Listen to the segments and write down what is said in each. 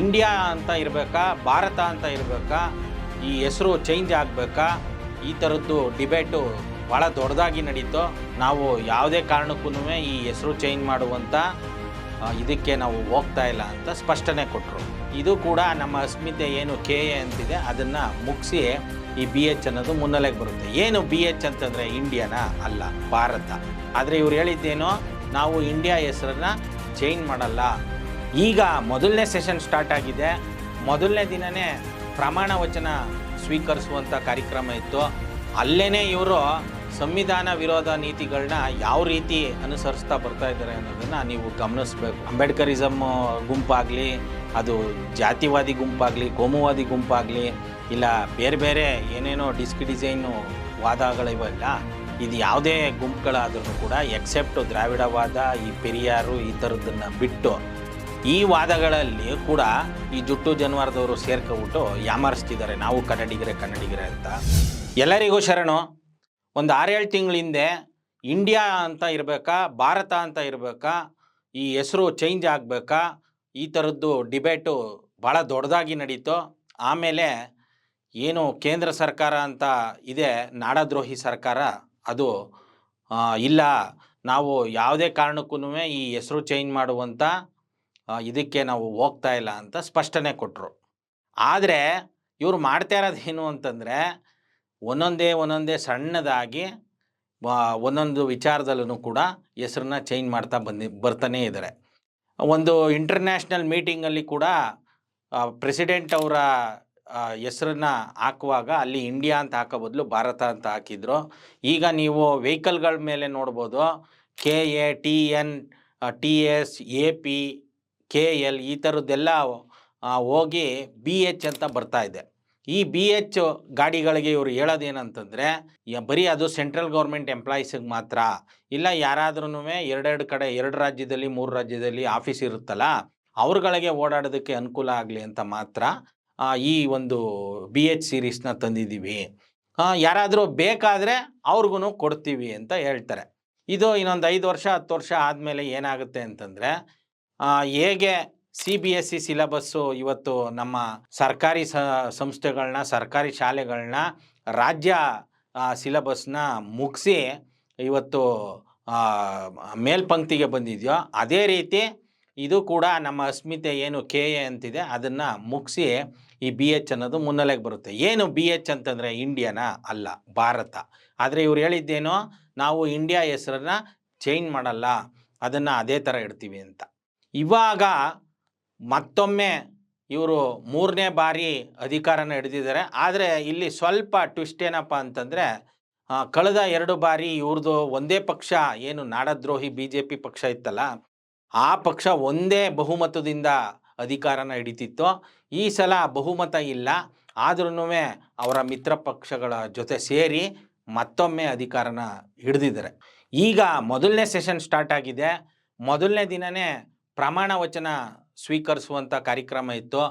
India ಅಂತ ಇರಬೇಕಾ, ಭಾರತ ಅಂತ ಇರಬೇಕಾ, ಈ ಹೆಸರು ಚೇಂಜ್ ಆಗಬೇಕಾ, ಈ ಥರದ್ದು ಡಿಬೇಟು ಭಾಳ ದೊಡ್ಡದಾಗಿ ನಡೀತು. ನಾವು ಯಾವುದೇ ಕಾರಣಕ್ಕೂ ಈ ಹೆಸರು ಚೇಂಜ್ ಮಾಡುವಂಥ ಇದಕ್ಕೆ ನಾವು ಹೋಗ್ತಾ ಇಲ್ಲ ಅಂತ ಸ್ಪಷ್ಟನೆ ಕೊಟ್ಟರು ಇದು ಕೂಡ ನಮ್ಮ ಅಸ್ಮಿತೆ ಏನು ಕೆ ಎ ಅಂತಿದೆ, ಅದನ್ನು ಮುಗಿಸಿ ಈ ಬಿ ಎಚ್ ಅನ್ನೋದು ಮುನ್ನೆಲೆಗೆ ಬರುತ್ತೆ. ಏನು ಬಿ ಎಚ್ ಅಂತಂದರೆ ಇಂಡಿಯಾನ ಅಲ್ಲ, ಭಾರತ. ಆದರೆ ಇವ್ರು ಹೇಳಿದ್ದೇನೋ, ನಾವು ಇಂಡಿಯಾ ಹೆಸರನ್ನ ಚೇಂಜ್ ಮಾಡಲ್ಲ. ಈಗ ಮೊದಲನೇ ಸೆಷನ್ ಸ್ಟಾರ್ಟ್ ಆಗಿದೆ. ಮೊದಲನೇ ದಿನವೇ ಪ್ರಮಾಣ ವಚನ ಸ್ವೀಕರಿಸುವಂಥ ಕಾರ್ಯಕ್ರಮ ಇತ್ತು. ಅಲ್ಲೇ ಇವರು ಸಂವಿಧಾನ ವಿರೋಧ ನೀತಿಗಳನ್ನ ಯಾವ ರೀತಿ ಅನುಸರಿಸ್ತಾ ಬರ್ತಾ ಇದ್ದಾರೆ ಅನ್ನೋದನ್ನು ನೀವು ಗಮನಿಸ್ಬೇಕು. ಅಂಬೇಡ್ಕರಿಸಮ್ ಗುಂಪಾಗಲಿ, ಅದು ಜಾತಿವಾದಿ ಗುಂಪಾಗಲಿ, ಕೋಮುವಾದಿ ಗುಂಪಾಗಲಿ, ಇಲ್ಲ ಬೇರೆ ಬೇರೆ ಏನೇನೋ ಡಿಸ್ಕ್ ಡಿಸೈನು ವಾದಗಳಿವೆಲ್ಲ ಇದು ಯಾವುದೇ ಗುಂಪುಗಳಾದ್ರೂ ಕೂಡ ಎಕ್ಸೆಪ್ಟ್ ದ್ರಾವಿಡವಾದ, ಈ ಪೆರಿಯಾರು ಈ ಥರದ್ದನ್ನು ಬಿಟ್ಟು ಈ ವಾದಗಳಲ್ಲಿ ಕೂಡ ಈ ಜುಟ್ಟು ಜನವಾರದವರು ಸೇರ್ಕೊಬಿಟ್ಟು ಯಾಮಾರಿಸ್ತಿದ್ದಾರೆ. ನಾವು ಕನ್ನಡಿಗರೇ ಕನ್ನಡಿಗರೇ ಅಂತ. ಎಲ್ಲರಿಗೂ ಶರಣು, ಒಂದು ಆರೇಳು ತಿಂಗಳ ಹಿಂದೆ ಇಂಡಿಯಾ ಅಂತ ಇರಬೇಕಾ, ಭಾರತ ಅಂತ ಇರಬೇಕಾ, ಈ ಹೆಸರು ಚೇಂಜ್ ಆಗಬೇಕಾ, ಈ ಥರದ್ದು ಡಿಬೇಟು ಭಾಳ ದೊಡ್ಡದಾಗಿ ನಡೀತು. ಆಮೇಲೆ ಏನು ಕೇಂದ್ರ ಸರ್ಕಾರ ಅಂತ ಇದೆ, ನಾಡದ್ರೋಹಿ ಸರ್ಕಾರ, ಅದು ಇಲ್ಲ. ನಾವು ಯಾವುದೇ ಕಾರಣಕ್ಕೂ ಈ ಹೆಸರು ಚೇಂಜ್ ಮಾಡುವಂಥ ಇದಕ್ಕೆ ನಾವು ಹೋಗ್ತಾ ಇಲ್ಲ ಅಂತ ಸ್ಪಷ್ಟನೆ ಕೊಟ್ಟರು ಆದರೆ ಇವರು ಮಾಡ್ತಾ ಇರೋದು ಏನು ಅಂತಂದರೆ ಒಂದೊಂದೇ ಒಂದೊಂದೇ ಸಣ್ಣದಾಗಿ ಒಂದೊಂದು ವಿಚಾರದಲ್ಲೂ ಕೂಡ ಹೆಸರನ್ನ ಚೇಂಜ್ ಮಾಡ್ತಾ ಬಂದಿ, ಬರ್ತಾನೇ ಇದ್ದಾರೆ ಒಂದು ಇಂಟರ್ನ್ಯಾಷನಲ್ ಮೀಟಿಂಗಲ್ಲಿ ಕೂಡ ಪ್ರೆಸಿಡೆಂಟ್ ಅವರ ಹೆಸರನ್ನ ಹಾಕುವಾಗ ಅಲ್ಲಿ ಇಂಡಿಯಾ ಅಂತ ಹಾಕೋ ಬದಲು ಭಾರತ ಅಂತ ಹಾಕಿದ್ರು. ಈಗ ನೀವು ವೆಹಿಕಲ್ಗಳ ಮೇಲೆ ನೋಡ್ಬೋದು K A T N T S A P K L ಈ ಥರದ್ದೆಲ್ಲ ಹೋಗಿ ಬಿ ಎಚ್ ಅಂತ ಬರ್ತಾ ಇದೆ. ಈ ಬಿ ಎಚ್ ಗಾಡಿಗಳಿಗೆ ಇವರು ಹೇಳೋದೇನಂತಂದರೆ ಬರೀ ಅದು ಸೆಂಟ್ರಲ್ ಗೌರ್ಮೆಂಟ್ ಎಂಪ್ಲಾಯೀಸಿಗೆ ಮಾತ್ರ ಇಲ್ಲ ಯಾರಾದ್ರೂ ಎರಡೆರಡು ಕಡೆ, ಎರಡು ರಾಜ್ಯದಲ್ಲಿ, ಮೂರು ರಾಜ್ಯದಲ್ಲಿ ಆಫೀಸ್ ಇರುತ್ತಲ್ಲ, ಅವ್ರುಗಳಿಗೆ ಓಡಾಡೋದಕ್ಕೆ ಅನುಕೂಲ ಆಗಲಿ ಅಂತ ಮಾತ್ರ ಈ ಒಂದು ಬಿ ಎಚ್ ಸೀರೀಸ್ನ ತಂದಿದ್ದೀವಿ. ಯಾರಾದರೂ ಬೇಕಾದರೆ ಅವ್ರಿಗೂ ಕೊಡ್ತೀವಿ ಅಂತ ಹೇಳ್ತಾರೆ. ಇದು ಇನ್ನೊಂದು ಐದು ವರ್ಷ, ಹತ್ತು ವರ್ಷ ಆದಮೇಲೆ ಏನಾಗುತ್ತೆ ಅಂತಂದರೆ ಹೇಗೆ C B S E syllabus ಇವತ್ತು ನಮ್ಮ ಸರ್ಕಾರಿ ಸಂಸ್ಥೆಗಳನ್ನ ಸರ್ಕಾರಿ ಶಾಲೆಗಳನ್ನ ರಾಜ್ಯ ಸಿಲೆಬಸ್ನ ಮುಗಿಸಿ ಇವತ್ತು ಮೇಲ್ಪಂಕ್ತಿಗೆ ಬಂದಿದೆಯೋ, ಅದೇ ರೀತಿ ಇದು ಕೂಡ ನಮ್ಮ ಅಸ್ಮಿತೆ ಏನು ಕೆ ಎ ಅಂತಿದೆ, ಅದನ್ನು ಮುಗಿಸಿ ಈ ಬಿ ಎಚ್ ಅನ್ನೋದು ಮುನ್ನೆಲೆಗೆ ಬರುತ್ತೆ. ಏನು ಬಿ ಎಚ್ ಅಂತಂದರೆ ಇಂಡಿಯಾನ ಅಲ್ಲ, ಭಾರತ. ಆದರೆ ಇವ್ರು ಹೇಳಿದ್ದೇನೋ, ನಾವು ಇಂಡಿಯಾ ಹೆಸರನ್ನ ಚೇಂಜ್ ಮಾಡಲ್ಲ, ಅದನ್ನು ಅದೇ ಥರ ಇಡ್ತೀವಿ ಅಂತ. ಇವಾಗ ಮತ್ತೊಮ್ಮೆ ಇವರು ಮೂರನೇ ಬಾರಿ ಅಧಿಕಾರನ ಹಿಡಿದಿದ್ದಾರೆ. ಆದರೆ ಇಲ್ಲಿ ಸ್ವಲ್ಪ ಟ್ವಿಸ್ಟ್ ಏನಪ್ಪ ಅಂತಂದರೆ ಕಳೆದ ಎರಡು ಬಾರಿ ಇವ್ರದ್ದು ಒಂದೇ ಪಕ್ಷ, ಏನು ನಾಡದ್ರೋಹಿ ಬಿ ಜೆ ಪಿ ಪಕ್ಷ ಇತ್ತಲ್ಲ, ಆ ಪಕ್ಷ ಒಂದೇ ಬಹುಮತದಿಂದ ಅಧಿಕಾರನ ಹಿಡಿತಿತ್ತು. ಈ ಸಲ ಬಹುಮತ ಇಲ್ಲ. ಆದ್ರೂ ಅವರ ಮಿತ್ರ ಪಕ್ಷಗಳ ಜೊತೆ ಸೇರಿ ಮತ್ತೊಮ್ಮೆ ಅಧಿಕಾರನ ಹಿಡಿದಿದ್ದಾರೆ. ಈಗ ಮೊದಲನೇ ಸೆಷನ್ ಸ್ಟಾರ್ಟ್ ಆಗಿದೆ. ಮೊದಲನೇ ದಿನನೇ ಪ್ರಮಾಣ ವಚನ ಸ್ವೀಕರಿಸುವಂಥ ಕಾರ್ಯಕ್ರಮ ಇತ್ತು.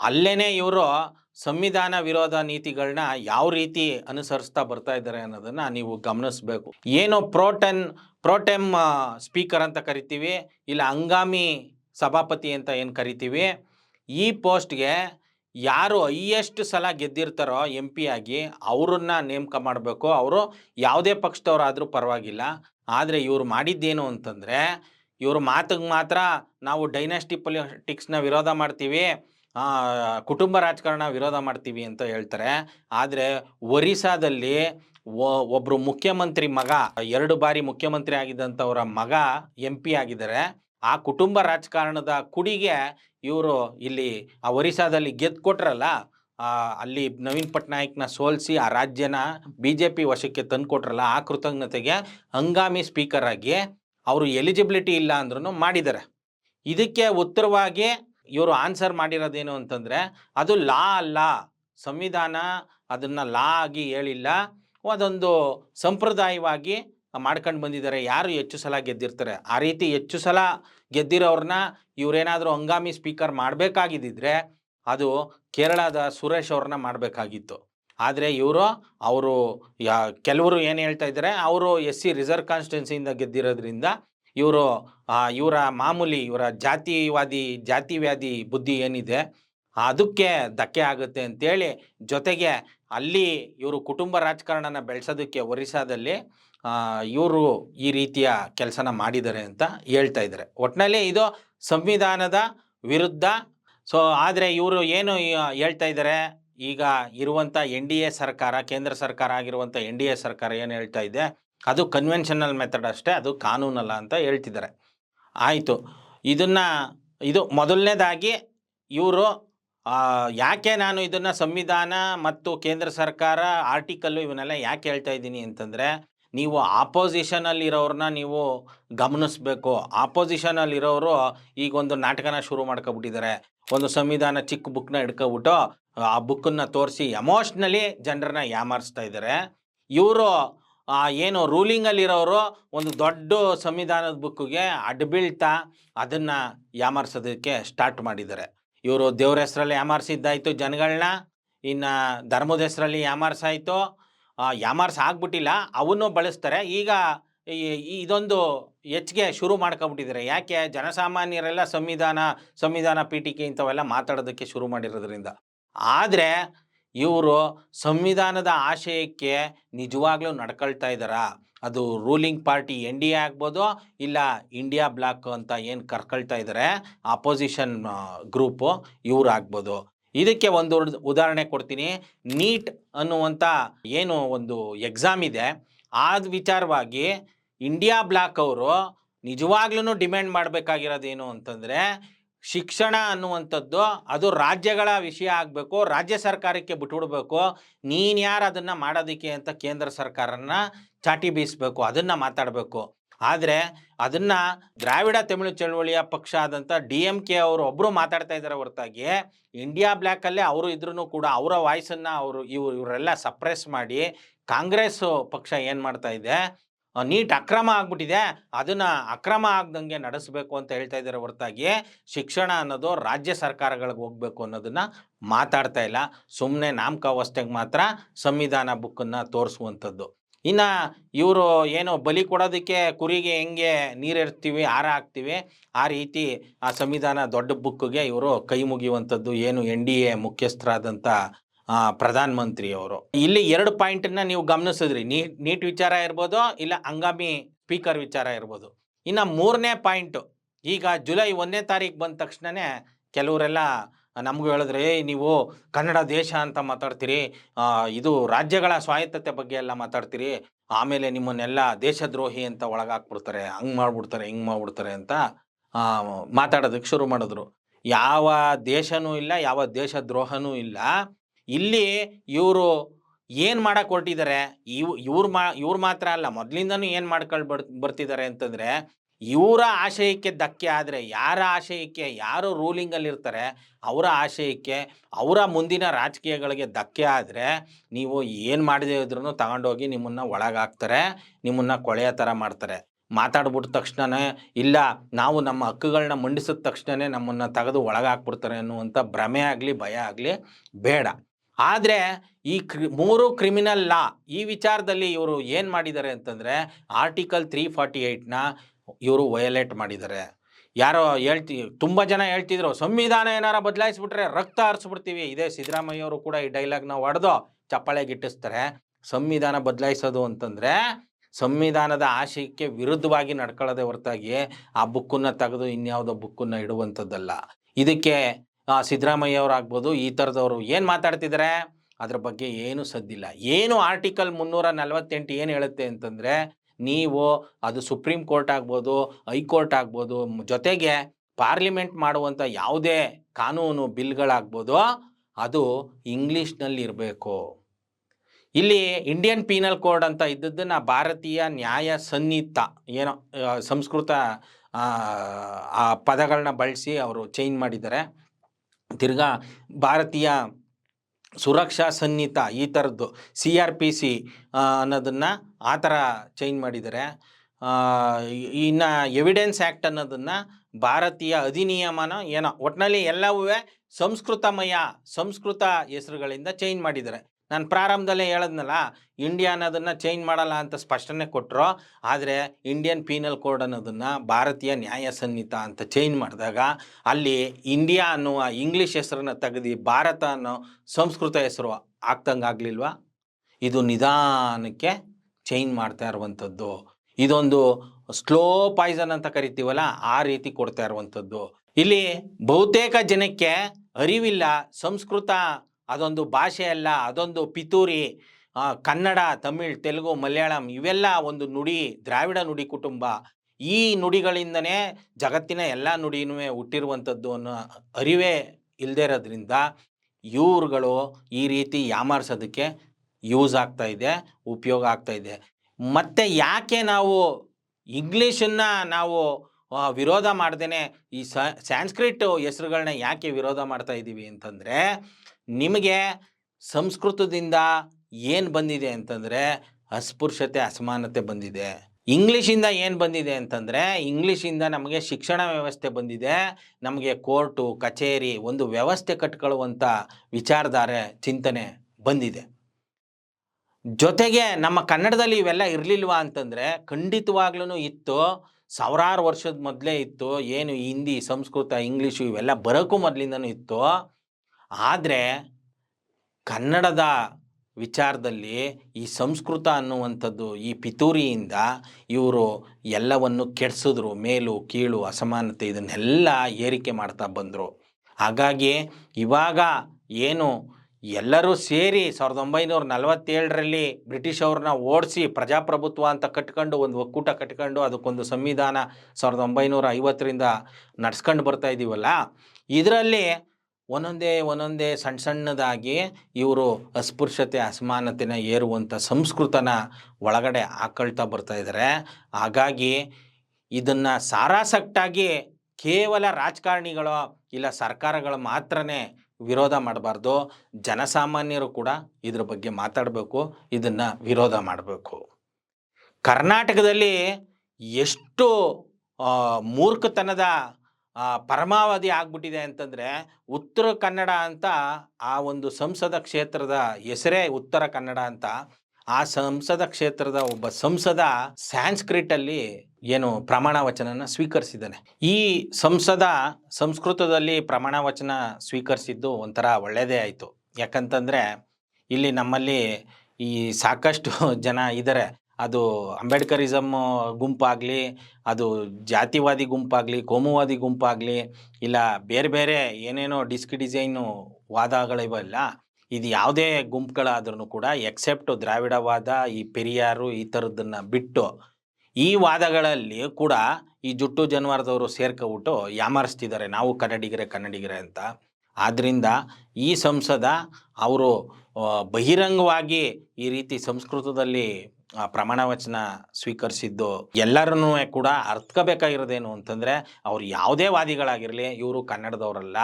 ಅಲ್ಲೇ ಇವರು ಸಂವಿಧಾನ ವಿರೋಧ ನೀತಿಗಳನ್ನ ಯಾವ ರೀತಿ ಅನುಸರಿಸ್ತಾ ಬರ್ತಾ ಇದ್ದಾರೆ ಅನ್ನೋದನ್ನು ನೀವು ಗಮನಿಸಬೇಕು. ಏನು ಪ್ರೋಟೆನ್ ಪ್ರೋಟೆಮ್ ಸ್ಪೀಕರ್ ಅಂತ ಕರಿತೀವಿ, ಇಲ್ಲ ಹಂಗಾಮಿ ಸಭಾಪತಿ ಅಂತ ಏನು ಕರಿತೀವಿ, ಈ ಪೋಸ್ಟ್ಗೆ ಯಾರು ಹೈಯೆಸ್ಟ್ ಸಲ ಗೆದ್ದಿರ್ತಾರೋ ಎಂ ಪಿ ಆಗಿ ಅವ್ರನ್ನ ನೇಮಕ ಮಾಡಬೇಕು. ಅವರು ಯಾವುದೇ ಪಕ್ಷದವರಾದರೂ ಪರವಾಗಿಲ್ಲ. ಆದರೆ ಇವರು ಮಾಡಿದ್ದೇನು ಅಂತಂದರೆ ಇವರು ಮಾತಿಗೆ ಮಾತ್ರ ನಾವು ಡೈನಾಸ್ಟಿ ಪೊಲಿಟಿಕ್ಸ್ನ ವಿರೋಧ ಮಾಡ್ತೀವಿ ಕುಟುಂಬ ರಾಜಕಾರಣ ವಿರೋಧ ಮಾಡ್ತೀವಿ ಅಂತ ಹೇಳ್ತಾರೆ. ಆದರೆ ಒರಿಸ್ಸಾದಲ್ಲಿ ಒಬ್ಬರು ಮುಖ್ಯಮಂತ್ರಿ ಮಗ, ಎರಡು ಬಾರಿ ಮುಖ್ಯಮಂತ್ರಿ ಆಗಿದ್ದಂಥವರ ಮಗ ಎಂ ಪಿ ಆಗಿದ್ದಾರೆ. ಆ ಕುಟುಂಬ ರಾಜಕಾರಣದ ಕುಡಿಗೆ ಇವರು ಇಲ್ಲಿ, ಆ ಒರಿಸ್ಸಾದಲ್ಲಿ ಗೆದ್ದು ಕೊಟ್ರಲ್ಲ ಅಲ್ಲಿ ನವೀನ್ ಪಟ್ನಾಯಕ್ನ ಸೋಲಿಸಿ ಆ ರಾಜ್ಯನ ಬಿ ಜೆ ಪಿ ವಶಕ್ಕೆ ತಂದುಕೊಟ್ರಲ್ಲ, ಆ ಕೃತಜ್ಞತೆಗೆ ಹಂಗಾಮಿ ಸ್ಪೀಕರ್ ಆಗಿ ಅವರು ಎಲಿಜಿಬಿಲಿಟಿ ಇಲ್ಲ ಅಂದ್ರೂ ಮಾಡಿದ್ದಾರೆ ಇದಕ್ಕೆ ಉತ್ತರವಾಗಿ ಇವರು ಆನ್ಸರ್ ಮಾಡಿರೋದೇನು ಅಂತಂದರೆ, ಅದು ಲಾ ಅಲ್ಲ, ಸಂವಿಧಾನ ಅದನ್ನು ಲಾ ಆಗಿ ಹೇಳಿಲ್ಲ, ಅದೊಂದು ಸಂಪ್ರದಾಯವಾಗಿ ಮಾಡ್ಕೊಂಡು ಬಂದಿದ್ದಾರೆ ಯಾರು ಹೆಚ್ಚು ಸಲ ಗೆದ್ದಿರ್ತಾರೆ? ಆ ರೀತಿ ಹೆಚ್ಚು ಸಲ ಗೆದ್ದಿರೋರನ್ನ ಇವರೇನಾದರೂ ಹಂಗಾಮಿ ಸ್ಪೀಕರ್ ಮಾಡಬೇಕಾಗಿದ್ದಿದ್ರೆ, ಅದು ಕೇರಳದ ಸುರೇಶ್ ಅವ್ರನ್ನ ಮಾಡಬೇಕಾಗಿತ್ತು. ಆದರೆ ಇವರು, ಅವರು ಯಾ, ಕೆಲವರು ಏನು ಹೇಳ್ತಾ ಇದ್ದಾರೆ ಅವರು ಎಸ್ ಸಿ ರಿಸರ್ವ್ ಕಾನ್ಸ್ಟಿಟ್ಯೂನ್ಸಿಯಿಂದ ಗೆದ್ದಿರೋದ್ರಿಂದ ಇವರು ಇವರ ಮಾಮೂಲಿ ಇವರ ಜಾತಿವಾದಿ ಜಾತಿವ್ಯಾಧಿ ಬುದ್ಧಿ ಏನಿದೆ, ಅದಕ್ಕೆ ಧಕ್ಕೆ ಆಗುತ್ತೆ ಅಂತೇಳಿ ಜೊತೆಗೆ ಅಲ್ಲಿ ಇವರು ಕುಟುಂಬ ರಾಜಕಾರಣನ ಬೆಳೆಸೋದಕ್ಕೆ ಒರಿಸ್ಸಾದಲ್ಲಿ ಇವರು ಈ ರೀತಿಯ ಕೆಲಸನ ಮಾಡಿದ್ದಾರೆ ಅಂತ ಹೇಳ್ತಾ ಇದ್ದಾರೆ ಒಟ್ಟಿನಲ್ಲಿ ಇದು ಸಂವಿಧಾನದ ವಿರುದ್ಧ, ಸೊ, ಆದರೆ ಇವರು ಏನು ಹೇಳ್ತಾ ಇದ್ದಾರೆ ಈಗ ಇರುವಂಥ ಎನ್ ಡಿ ಎ ಸರ್ಕಾರ, ಕೇಂದ್ರ ಸರ್ಕಾರ ಆಗಿರುವಂಥ ಎನ್ ಡಿ ಎ ಸರ್ಕಾರ ಏನು ಹೇಳ್ತಾ ಇದೆ? ಅದು ಕನ್ವೆನ್ಷನಲ್ ಮೆಥಡ್ ಅಷ್ಟೇ, ಅದು ಕಾನೂನಲ್ಲ ಅಂತ ಹೇಳ್ತಿದ್ದಾರೆ. ಆಯಿತು. ಇದನ್ನು, ಇದು ಮೊದಲನೇದಾಗಿ ಇವರು ಯಾಕೆ ನಾನು ಇದನ್ನು ಸಂವಿಧಾನ ಮತ್ತು ಕೇಂದ್ರ ಸರ್ಕಾರ ಆರ್ಟಿಕಲ್ಲು ಇವನ್ನೆಲ್ಲ ಯಾಕೆ ಹೇಳ್ತಾ ಇದ್ದೀನಿ ಅಂತಂದರೆ, ನೀವು ಆಪೋಸಿಷನಲ್ಲಿರೋರನ್ನ ನೀವು ಗಮನಿಸ್ಬೇಕು. ಆಪೋಸಿಷನಲ್ಲಿರೋರು ಈಗ ಒಂದು ನಾಟಕನ ಶುರು ಮಾಡ್ಕೊಬಿಟ್ಟಿದ್ದಾರೆ. ಒಂದು ಸಂವಿಧಾನ ಚಿಕ್ಕ ಬುಕ್ನ ಹಿಡ್ಕೊಬಿಟ್ಟು, ಆ ಬುಕ್ಕನ್ನ ತೋರಿಸಿ ಎಮೋಷ್ನಲಿ ಜನರನ್ನ ಯಾಮಾರಿಸ್ತಾ ಇದ್ದಾರೆ ಇವರು ಏನು ರೂಲಿಂಗಲ್ಲಿರೋರು ಒಂದು ದೊಡ್ಡ ಸಂವಿಧಾನದ ಬುಕ್ಕಿಗೆ ಅಡ್ಬೀಳ್ತಾ ಅದನ್ನು ಯಾಮಾರಿಸೋದಕ್ಕೆ ಸ್ಟಾರ್ಟ್ ಮಾಡಿದ್ದಾರೆ ಇವರು ದೇವ್ರ ಹೆಸರಲ್ಲಿ ಯಾಮಾರಿಸಿದ್ದಾಯಿತು ಜನಗಳನ್ನ ಇನ್ನು ಧರ್ಮದ ಹೆಸರಲ್ಲಿ ಯಾಮಾರಿಸಾಯಿತು. ಯಾಮಾರ್ಸ್ ಆಗ್ಬಿಟ್ಟಿಲ್ಲ, ಅವನ್ನು ಬಳಸ್ತಾರೆ. ಈಗ ಇದೊಂದು ಹೆಚ್ಚಿಗೆ ಶುರು ಮಾಡ್ಕೊಬಿಟ್ಟಿದ್ದಾರೆ. ಯಾಕೆ ಜನಸಾಮಾನ್ಯರೆಲ್ಲ ಸಂವಿಧಾನ ಸಂವಿಧಾನ ಪೀಠಿಕೆ ಇಂಥವೆಲ್ಲ ಮಾತಾಡೋದಕ್ಕೆ ಶುರು ಮಾಡಿರೋದ್ರಿಂದ. ಆದರೆ ಇವರು ಸಂವಿಧಾನದ ಆಶಯಕ್ಕೆ ನಿಜವಾಗ್ಲೂ ನಡ್ಕೊಳ್ತಾ ಇದ್ದಾರಾ? ಅದು ruling party N D A ಆಗ್ಬೋದು, ಇಲ್ಲ ಇಂಡಿಯಾ ಬ್ಲಾಕ್ ಅಂತ ಏನು ಕರ್ಕೊಳ್ತಾ ಇದ್ದಾರೆ, ಅಪೋಸಿಷನ್ ಗ್ರೂಪು ಇವ್ರು ಆಗ್ಬೋದು. ಇದಕ್ಕೆ ಒಂದು ಉದಾಹರಣೆ ಕೊಡ್ತೀನಿ. ನೀಟ್ ಅನ್ನುವಂಥ ಏನು ಒಂದು ಎಕ್ಸಾಮ್ ಇದೆ, ಆದ ವಿಚಾರವಾಗಿ ಇಂಡಿಯಾ ಬ್ಲಾಕ್ ಅವರು ನಿಜವಾಗ್ಲೂ ಡಿಮ್ಯಾಂಡ್ ಮಾಡಬೇಕಾಗಿರೋದೇನು ಅಂತಂದರೆ ಶಿಕ್ಷಣ ಅನ್ನುವಂಥದ್ದು ಅದು ರಾಜ್ಯಗಳ ವಿಷಯ ಆಗಬೇಕು, ರಾಜ್ಯ ಸರ್ಕಾರಕ್ಕೆ ಬಿಟ್ಬಿಡ್ಬೇಕು. ನೀನು ಯಾರು ಅದನ್ನು ಮಾಡೋದಕ್ಕೆ ಅಂತ ಕೇಂದ್ರ ಸರ್ಕಾರನ ಚಾಟಿ ಬೀಸಬೇಕು, ಅದನ್ನು ಮಾತಾಡಬೇಕು. ಆದರೆ ಅದನ್ನು ದ್ರಾವಿಡ ತಮಿಳು ಚಳುವಳಿಯ ಪಕ್ಷ ಆದಂಥ ಡಿ ಎಂ ಕೆ ಅವರು ಒಬ್ಬರು ಮಾತಾಡ್ತಾ ಇದ್ದಾರೆ ಹೊರತಾಗಿ ಇಂಡಿಯಾ ಬ್ಲ್ಯಾಕಲ್ಲೇ ಅವರು ಇದ್ರೂ ಕೂಡ ಅವರ ವಾಯ್ಸನ್ನು ಅವರು ಇವರು, ಇವರೆಲ್ಲ ಸಪ್ರೆಸ್ ಮಾಡಿ ಕಾಂಗ್ರೆಸ್ ಪಕ್ಷ ಏನು ಮಾಡ್ತಾ ಇದೆ ನೀಟ್ ಅಕ್ರಮ ಆಗ್ಬಿಟ್ಟಿದೆ. ಅದನ್ನು ಅಕ್ರಮ ಆಗ್ದಂಗೆ ನಡೆಸಬೇಕು ಅಂತ ಹೇಳ್ತಾ ಇದ್ದಾರೆ ಹೊರತಾಗಿ ಶಿಕ್ಷಣ ಅನ್ನೋದು ರಾಜ್ಯ ಸರ್ಕಾರಗಳಿಗೆ ಹೋಗ್ಬೇಕು ಅನ್ನೋದನ್ನ ಮಾತಾಡ್ತಾ ಇಲ್ಲ. ಸುಮ್ಮನೆ ನಾಮಕಾವಸ್ಥೆಗೆ ಮಾತ್ರ ಸಂವಿಧಾನ ಬುಕ್ಕನ್ನು ತೋರಿಸುವಂಥದ್ದು. ಇನ್ನು ಇವರು ಏನು ಬಲಿ ಕೊಡೋದಕ್ಕೆ ಕುರಿಗೆ ಹೆಂಗೆ ನೀರಿರ್ತೀವಿ ಹಾರ ಹಾಕ್ತೀವಿ, ಆ ರೀತಿ ಆ ಸಂವಿಧಾನ ದೊಡ್ಡ ಬುಕ್ಕಿಗೆ ಇವರು ಕೈ ಮುಗಿಯುವಂಥದ್ದು ಏನು ಎನ್ ಡಿ ಎ ಮುಖ್ಯಸ್ಥರಾದಂಥ ಪ್ರಧಾನ ಮಂತ್ರಿಯವರು ಇಲ್ಲಿ ಎರಡು ಪಾಯಿಂಟನ್ನ ನೀವು ಗಮನಿಸಿದ್ರಿ. ನೀಟ್ ವಿಚಾರ ಇರ್ಬೋದು, ಇಲ್ಲ ಹಂಗಾಮಿ ಸ್ಪೀಕರ್ ವಿಚಾರ ಇರ್ಬೋದು. ಇನ್ನು ಮೂರನೇ ಪಾಯಿಂಟು, ಈಗ ಜುಲೈ ಒಂದನೇ ತಾರೀಕು ಬಂದ ತಕ್ಷಣವೇ ಕೆಲವರೆಲ್ಲ ನಮಗೂ ಹೇಳಿದ್ರೆ ನೀವು ಕನ್ನಡ ದೇಶ ಅಂತ ಮಾತಾಡ್ತೀರಿ ಇದು ರಾಜ್ಯಗಳ ಸ್ವಾಯತ್ತತೆ ಬಗ್ಗೆ ಎಲ್ಲ ಮಾತಾಡ್ತೀರಿ, ಆಮೇಲೆ ನಿಮ್ಮನ್ನೆಲ್ಲ ದೇಶದ್ರೋಹಿ ಅಂತ ಒಳಗಾಕ್ಬಿಡ್ತಾರೆ, ಹಂಗೆ ಮಾಡ್ಬಿಡ್ತಾರೆ, ಹಿಂಗೆ ಮಾಡ್ಬಿಡ್ತಾರೆ ಅಂತ ಮಾತಾಡೋದಕ್ಕೆ ಶುರು ಮಾಡಿದ್ರು. ಯಾವ ದೇಶನೂ ಇಲ್ಲ, ಯಾವ ದೇಶದ್ರೋಹನೂ ಇಲ್ಲ ಇಲ್ಲಿ ಇವರು ಏನು ಮಾಡಕ್ಕೆ ಹೊರಟಿದ್ದಾರೆ ಇವ್, ಇವ್ರು ಮಾ, ಇವ್ರು ಮಾತ್ರ ಅಲ್ಲ, ಮೊದಲಿಂದನೂ ಏನು ಮಾಡ್ಕೊಂಡು ಬರ್ ಬರ್ತಿದ್ದಾರೆ ಅಂತಂದರೆ, ಇವರ ಆಶಯಕ್ಕೆ ಧಕ್ಕೆ ಆದರೆ ಯಾರ ಆಶಯಕ್ಕೆ, ಯಾರು ರೂಲಿಂಗಲ್ಲಿ ಇರ್ತಾರೆ, ಅವರ ಆಶಯಕ್ಕೆ, ಅವರ ಮುಂದಿನ ರಾಜಕೀಯಗಳಿಗೆ ಧಕ್ಕೆ ಆದರೆ ನೀವು ಏನು ಮಾಡದೇ ಇದ್ರೂ ತಗೊಂಡೋಗಿ ನಿಮ್ಮನ್ನು ಒಳಗಾಕ್ತಾರೆ, ನಿಮ್ಮನ್ನು ಕೊಳೆಯ ಥರ ಮಾಡ್ತಾರೆ. ಮಾತಾಡ್ಬಿಟ್ಟ ತಕ್ಷಣನೇ, ಇಲ್ಲ, ನಾವು ನಮ್ಮ ಹಕ್ಕುಗಳನ್ನ ಮಂಡಿಸಿದ ತಕ್ಷಣವೇ ನಮ್ಮನ್ನು ತೆಗೆದು ಒಳಗಾಕ್ಬಿಡ್ತಾರೆ ಅನ್ನುವಂಥ ಭ್ರಮೆ ಆಗಲಿ, ಭಯ ಆಗಲಿ ಬೇಡ. ಆದರೆ ಈ ಕ್ರಿ, ಮೂರು ಕ್ರಿಮಿನಲ್ ಲಾ, ಈ ವಿಚಾರದಲ್ಲಿ ಇವರು ಏನು ಮಾಡಿದ್ದಾರೆ ಅಂತಂದರೆ ಆರ್ಟಿಕಲ್ ತ್ರೀ ಫಾರ್ಟಿ ಏಯ್ಟ್ನ ಇವರು ವಯಲೇಟ್ ಮಾಡಿದ್ದಾರೆ. ಯಾರೋ ಹೇಳ್ತಿ, ತುಂಬ ಜನ ಹೇಳ್ತಿದ್ರು, ಸಂವಿಧಾನ ಏನಾರ ಬದಲಾಯಿಸ್ಬಿಟ್ರೆ ರಕ್ತ ಹರಿಸ್ಬಿಡ್ತೀವಿ. ಇದೇ ಸಿದ್ದರಾಮಯ್ಯ ಅವರು ಕೂಡ ಈ ಡೈಲಾಗ್ನ ಹೊಡೆದು ಚಪ್ಪಾಳೆ ಗಿಟ್ಟಿಸ್ತಾರೆ ಸಂವಿಧಾನ ಬದಲಾಯಿಸೋದು ಅಂತಂದರೆ ಸಂವಿಧಾನದ ಆಶಯಕ್ಕೆ ವಿರುದ್ಧವಾಗಿ ನಡ್ಕೊಳ್ಳೋದೇ ಹೊರತಾಗಿ ಆ ಬುಕ್ಕನ್ನು ತೆಗೆದು ಇನ್ಯಾವುದೋ ಬುಕ್ಕನ್ನು ಇಡುವಂಥದ್ದಲ್ಲ. ಇದಕ್ಕೆ ಸಿದ್ದರಾಮಯ್ಯ ಅವರಾಗ್ಬೋದು ಈ ಥರದವರು ಏನು ಮಾತಾಡ್ತಿದ್ದಾರೆ ಅದ್ರ ಬಗ್ಗೆ ಏನು ಸದ್ದಿಲ್ಲ. ಏನು ಆರ್ಟಿಕಲ್ ಮುನ್ನೂರ ನಲವತ್ತೆಂಟು ಏನು ಹೇಳುತ್ತೆ ಅಂತಂದರೆ, ನೀವು ಅದು ಸುಪ್ರೀಂ ಕೋರ್ಟ್ ಆಗ್ಬೋದು, ಹೈಕೋರ್ಟ್ ಆಗ್ಬೋದು, ಜೊತೆಗೆ ಪಾರ್ಲಿಮೆಂಟ್ ಮಾಡುವಂಥ ಯಾವುದೇ ಕಾನೂನು ಬಿಲ್ಗಳಾಗ್ಬೋದು, ಅದು ಇಂಗ್ಲೀಷ್ನಲ್ಲಿ ಇರಬೇಕು ಇಲ್ಲಿ ಇಂಡಿಯನ್ ಪೀನಲ್ ಕೋಡ್ ಅಂತ ಇದ್ದದ್ದನ್ನು ಭಾರತೀಯ ನ್ಯಾಯ ಸನ್ನಿಹಿತ ಏನೋ ಸಂಸ್ಕೃತ, ಆ ಪದಗಳನ್ನ ಬಳಸಿ ಅವರು ಚೇಂಜ್ ಮಾಡಿದ್ದಾರೆ. ತಿರ್ಗಾ ಭಾರತೀಯ ಸುರಕ್ಷಾ ಸನ್ನಿತ ಈ ಥರದ್ದು ಸಿ ಆರ್ ಪಿ ಸಿ ಅನ್ನೋದನ್ನು ಆ ಥರ ಚೇಂಜ್ ಮಾಡಿದ್ದಾರೆ. ಇನ್ನು ಎವಿಡೆನ್ಸ್ ಆ್ಯಕ್ಟ್ ಅನ್ನೋದನ್ನು ಭಾರತೀಯ ಅಧಿನಿಯಮನ ಏನೋ ಒಟ್ಟಿನಲ್ಲಿ ಎಲ್ಲವೂ ಸಂಸ್ಕೃತಮಯ, ಸಂಸ್ಕೃತ ಹೆಸರುಗಳಿಂದ ಚೇಂಜ್ ಮಾಡಿದ್ದಾರೆ. ನಾನು ಪ್ರಾರಂಭದಲ್ಲೇ ಹೇಳದ್ನಲ್ಲ ಇಂಡಿಯಾ ಅನ್ನೋದನ್ನು ಚೇಂಜ್ ಮಾಡಲ್ಲ ಅಂತ ಸ್ಪಷ್ಟನೆ ಕೊಟ್ಟರು ಆದರೆ ಇಂಡಿಯನ್ ಪೀನಲ್ ಕೋಡ್ ಅನ್ನೋದನ್ನು ಭಾರತೀಯ ನ್ಯಾಯ ಸನ್ನಿತ ಅಂತ ಚೇಂಜ್ ಮಾಡಿದಾಗ ಅಲ್ಲಿ ಇಂಡಿಯಾ ಅನ್ನುವ ಇಂಗ್ಲೀಷ್ ಹೆಸರನ್ನು ತೆಗೆದು ಭಾರತ ಅನ್ನೋ ಸಂಸ್ಕೃತ ಹೆಸರು ಆಗ್ತಂಗೆ ಆಗಲಿಲ್ವ? ಇದು ನಿಧಾನಕ್ಕೆ ಚೇಂಜ್ ಮಾಡ್ತಾ ಇರುವಂಥದ್ದು. ಇದೊಂದು ಸ್ಲೋ ಪಾಯ್ಸನ್ ಅಂತ ಕರಿತೀವಲ್ಲ, ಆ ರೀತಿ ಕೊಡ್ತಾ ಇರುವಂಥದ್ದು. ಇಲ್ಲಿ ಬಹುತೇಕ ಜನಕ್ಕೆ ಅರಿವಿಲ್ಲ ಸಂಸ್ಕೃತ ಅದೊಂದು ಭಾಷೆ ಅಲ್ಲ, ಅದೊಂದು ಪಿತೂರಿ ಕನ್ನಡ, ತಮಿಳ್, ತೆಲುಗು, ಮಲಯಾಳಂ ಇವೆಲ್ಲ ಒಂದು ನುಡಿ, ದ್ರಾವಿಡ ನುಡಿ ಕುಟುಂಬ. ಈ ನುಡಿಗಳಿಂದನೇ ಜಗತ್ತಿನ ಎಲ್ಲ ನುಡಿನೂ ಹುಟ್ಟಿರುವಂಥದ್ದು ಅನ್ನೋ ಅರಿವೇ ಇಲ್ಲದೇ ಇರೋದ್ರಿಂದ ಇವ್ರುಗಳು ಈ ರೀತಿ ಯಾಮಾರಿಸೋದಕ್ಕೆ ಯೂಸ್ ಆಗ್ತಾ ಇದೆ, ಉಪಯೋಗ ಆಗ್ತಾ ಇದೆ. ಮತ್ತು ಯಾಕೆ ನಾವು ಇಂಗ್ಲೀಷನ್ನು ನಾವು ವಿರೋಧ ಮಾಡ್ದೇ ಈ ಸ್ಯಾನ್ಸ್ಕ್ರಿಟ್ ಹೆಸರುಗಳನ್ನ ಯಾಕೆ ವಿರೋಧ ಮಾಡ್ತಾ ಇದ್ದೀವಿ ಅಂತಂದರೆ ನಿಮಗೆ ಸಂಸ್ಕೃತದಿಂದ ಏನು ಬಂದಿದೆ ಅಂತಂದರೆ ಅಸ್ಪೃಶ್ಯತೆ, ಅಸಮಾನತೆ ಬಂದಿದೆ. ಇಂಗ್ಲೀಷಿಂದ ಏನು ಬಂದಿದೆ ಅಂತಂದರೆ ಇಂಗ್ಲೀಷಿಂದ ನಮಗೆ ಶಿಕ್ಷಣ ವ್ಯವಸ್ಥೆ ಬಂದಿದೆ. ನಮಗೆ ಕೋರ್ಟು, ಕಚೇರಿ ಒಂದು ವ್ಯವಸ್ಥೆ ಕಟ್ಕೊಳ್ಳುವಂಥ ವಿಚಾರಧಾರೆ, ಚಿಂತನೆ ಬಂದಿದೆ. ಜೊತೆಗೆ ನಮ್ಮ ಕನ್ನಡದಲ್ಲಿ ಇವೆಲ್ಲ ಇರಲಿಲ್ವಾ ಅಂತಂದರೆ ಖಂಡಿತವಾಗ್ಲೂ ಇತ್ತು. ಸಾವಿರಾರು ವರ್ಷದ ಮೊದಲೇ ಇತ್ತು. ಏನು ಹಿಂದಿ, ಸಂಸ್ಕೃತ ಇಂಗ್ಲೀಷು ಇವೆಲ್ಲ ಬರೋಕ್ಕೂ ಮೊದಲಿಂದನೂ ಇತ್ತು. ಆದರೆ ಕನ್ನಡದ ವಿಚಾರದಲ್ಲಿ ಈ ಸಂಸ್ಕೃತ ಅನ್ನುವಂಥದ್ದು ಈ ಪಿತೂರಿಯಿಂದ ಇವರು ಎಲ್ಲವನ್ನು ಕೆಡಿಸಿದ್ರು, ಮೇಲು, ಕೀಳು, ಅಸಮಾನತೆ ಇದನ್ನೆಲ್ಲ ಏರಿಕೆ ಮಾಡ್ತಾ ಬಂದರು. ಹಾಗಾಗಿ ಇವಾಗ ಏನು ಎಲ್ಲರೂ ಸೇರಿ ಸಾವಿರದ ಒಂಬೈನೂರ ನಲವತ್ತೇಳರಲ್ಲಿ ಬ್ರಿಟಿಷ್ ಅವ್ರನ್ನ ಓಡಿಸಿ ಪ್ರಜಾಪ್ರಭುತ್ವ ಅಂತ ಕಟ್ಕೊಂಡು, ಒಂದು ಒಕ್ಕೂಟ ಕಟ್ಕೊಂಡು, ಅದಕ್ಕೊಂದು ಸಂವಿಧಾನ ಸಾವಿರದ ಒಂಬೈನೂರ ಐವತ್ತರಿಂದ ನಡ್ಸ್ಕೊಂಡು ಬರ್ತಾ ಇದ್ದೀವಲ್ಲ ಇದರಲ್ಲಿ ಒಂದೊಂದೇ ಒಂದೊಂದೇ ಸಣ್ಣ ಸಣ್ಣದಾಗಿ ಇವರು ಅಸ್ಪೃಶ್ಯತೆ, ಅಸಮಾನತೆನ ಏರುವಂಥ ಸಂಸ್ಕೃತನ ಒಳಗಡೆ ಆಕಳ್ತಾ ಬರ್ತಾ ಇದ್ದಾರೆ ಹಾಗಾಗಿ ಇದನ್ನು ಸಾರಾಸಟ್ಟಾಗಿ ಕೇವಲ ರಾಜಕಾರಣಿಗಳು ಇಲ್ಲ ಸರ್ಕಾರಗಳು ಮಾತ್ರನೇ ವಿರೋಧ ಮಾಡಬಾರ್ದು. ಜನಸಾಮಾನ್ಯರು ಕೂಡ ಇದ್ರ ಬಗ್ಗೆ ಮಾತಾಡಬೇಕು, ಇದನ್ನು ವಿರೋಧ ಮಾಡಬೇಕು. ಕರ್ನಾಟಕದಲ್ಲಿ ಎಷ್ಟು ಮೂರ್ಖತನದ ಪರಮಾವಧಿ ಆಗ್ಬಿಟ್ಟಿದೆ ಅಂತಂದರೆ ಉತ್ತರ ಕನ್ನಡ ಅಂತ ಆ ಒಂದು ಸಂಸದ ಕ್ಷೇತ್ರದ ಹೆಸರೇ ಉತ್ತರ ಕನ್ನಡ ಅಂತ. ಆ ಸಂಸದ ಕ್ಷೇತ್ರದ ಒಬ್ಬ ಸಂಸದ ಸ್ಯಾನ್ಸ್ಕ್ರಿಟಲ್ಲಿ ಏನು ಪ್ರಮಾಣ ವಚನನ ಸ್ವೀಕರಿಸಿದ್ದಾನೆ. ಈ ಸಂಸದ ಸಂಸ್ಕೃತದಲ್ಲಿ ಪ್ರಮಾಣ ವಚನ ಸ್ವೀಕರಿಸಿದ್ದು ಒಂಥರ ಒಳ್ಳೆಯದೇ ಆಯಿತು. ಯಾಕಂತಂದರೆ ಇಲ್ಲಿ ನಮ್ಮಲ್ಲಿ ಈ ಸಾಕಷ್ಟು ಜನ ಇದ್ದಾರೆ. ಅದು ಅಂಬೇಡ್ಕರಿಸಮ್ ಗುಂಪಾಗಲಿ, ಅದು ಜಾತಿವಾದಿ ಗುಂಪಾಗಲಿ, ಕೋಮುವಾದಿ ಗುಂಪಾಗಲಿ, ಇಲ್ಲ ಬೇರೆ ಬೇರೆ ಏನೇನೋ ಡಿಸ್ಕ್ ಡಿಸೈನು ವಾದಗಳಿವಲ್ಲ ಇದು ಯಾವುದೇ ಗುಂಪುಗಳಾದ್ರೂ ಕೂಡ ಎಕ್ಸೆಪ್ಟ್ ದ್ರಾವಿಡವಾದ, ಈ ಪೆರಿಯಾರು ಈ ಥರದ್ದನ್ನು ಬಿಟ್ಟು, ಈ ವಾದಗಳಲ್ಲಿ ಕೂಡ ಈ ಜುಟ್ಟು ಜನವಾರದವರು ಸೇರ್ಕೊಬಿಟ್ಟು ಯಾಮಾರಿಸ್ತಿದ್ದಾರೆ. ನಾವು ಕನ್ನಡಿಗರೇ ಕನ್ನಡಿಗರೇ ಅಂತ. ಆದ್ದರಿಂದ ಈ ಸಂಸದ ಅವರು ಬಹಿರಂಗವಾಗಿ ಈ ರೀತಿ ಸಂಸ್ಕೃತದಲ್ಲಿ ಪ್ರಮಾಣ ವಚನ ಸ್ವೀಕರಿಸಿದ್ದು ಎಲ್ಲರನ್ನೂ ಕೂಡ ಅರ್ಥಕಬೇಕಾಗಿರೋದೇನು ಅಂತಂದರೆ ಅವ್ರು ಯಾವುದೇ ವಾದಿಗಳಾಗಿರಲಿ, ಇವರು ಕನ್ನಡದವರಲ್ಲ.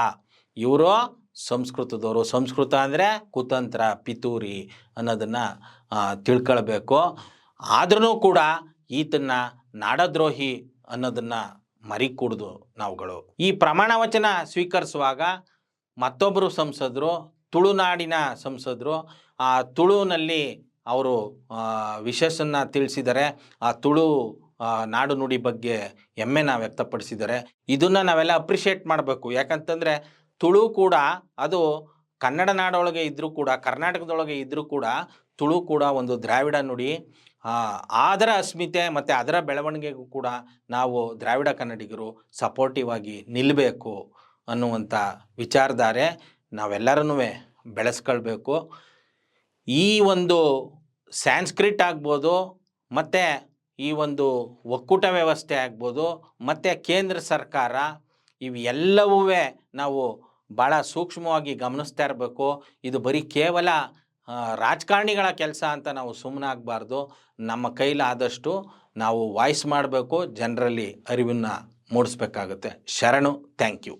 ಇವರು ಸಂಸ್ಕೃತದವರು. ಸಂಸ್ಕೃತ ಅಂದರೆ ಕುತಂತ್ರ, ಪಿತೂರಿ ಅನ್ನೋದನ್ನು ತಿಳ್ಕೊಳ್ಬೇಕು. ಆದ್ರೂ ಕೂಡ ಈತನ್ನ ನಾಡದ್ರೋಹಿ ಅನ್ನೋದನ್ನು ಮರಿಕೂಡ್ದು ನಾವುಗಳು. ಈ ಪ್ರಮಾಣ ವಚನ ಸ್ವೀಕರಿಸುವಾಗ ಮತ್ತೊಬ್ಬರು ಸಂಸದರು, ತುಳುನಾಡಿನ ಸಂಸದರು, ಆ ತುಳುನಲ್ಲಿ ಅವರು ವಿಶೇಷನ್ನ ತಿಳಿಸಿದರೆ, ಆ ತುಳು ನಾಡು ನುಡಿ ಬಗ್ಗೆ ಹೆಮ್ಮೆನ ವ್ಯಕ್ತಪಡಿಸಿದ್ದಾರೆ ಇದನ್ನು ನಾವೆಲ್ಲ ಅಪ್ರಿಷಿಯೇಟ್ ಮಾಡಬೇಕು. ಯಾಕಂತಂದರೆ, ತುಳು ಕೂಡ ಅದು ಕನ್ನಡ ನಾಡೊಳಗೆ ಇದ್ದರೂ ಕೂಡ, ಕರ್ನಾಟಕದೊಳಗೆ ಇದ್ದರೂ ಕೂಡ ತುಳು ಕೂಡ ಒಂದು ದ್ರಾವಿಡ ನುಡಿ. ಅದರ ಅಸ್ಮಿತೆ ಮತ್ತು ಅದರ ಬೆಳವಣಿಗೆಗೂ ಕೂಡ ನಾವು ದ್ರಾವಿಡ ಕನ್ನಡಿಗರು ಸಪೋರ್ಟಿವ್ ಆಗಿ ನಿಲ್ಲಬೇಕು ಅನ್ನುವಂಥ ವಿಚಾರಧಾರೆ ನಾವೆಲ್ಲರನ್ನೂ ಬೆಳೆಸ್ಕೊಳ್ಬೇಕು. ಈ ಒಂದು ಸ್ಯಾನ್ಸ್ಕ್ರಿಟ್ ಆಗ್ಬೋದು, ಮತ್ತು ಈ ಒಂದು ಒಕ್ಕೂಟ ವ್ಯವಸ್ಥೆ ಆಗ್ಬೋದು, ಮತ್ತು ಕೇಂದ್ರ ಸರ್ಕಾರ ಇವೆಲ್ಲವೂ ನಾವು ಭಾಳ ಸೂಕ್ಷ್ಮವಾಗಿ ಗಮನಿಸ್ತಾ ಇರಬೇಕು. ಇದು ಬರೀ ಕೇವಲ ರಾಜಕಾರಣಿಗಳ ಕೆಲಸ ಅಂತ ನಾವು ಸುಮ್ಮನಾಗಬಾರ್ದು ನಮ್ಮ ಕೈಲಾದಷ್ಟು ನಾವು ವಾಯ್ಸ್ ಮಾಡಬೇಕು, ಜನರಲ್ಲಿ ಅರಿವನ್ನು ಮೂಡಿಸ್ಬೇಕಾಗುತ್ತೆ. ಶರಣು ಥ್ಯಾಂಕ್ ಯು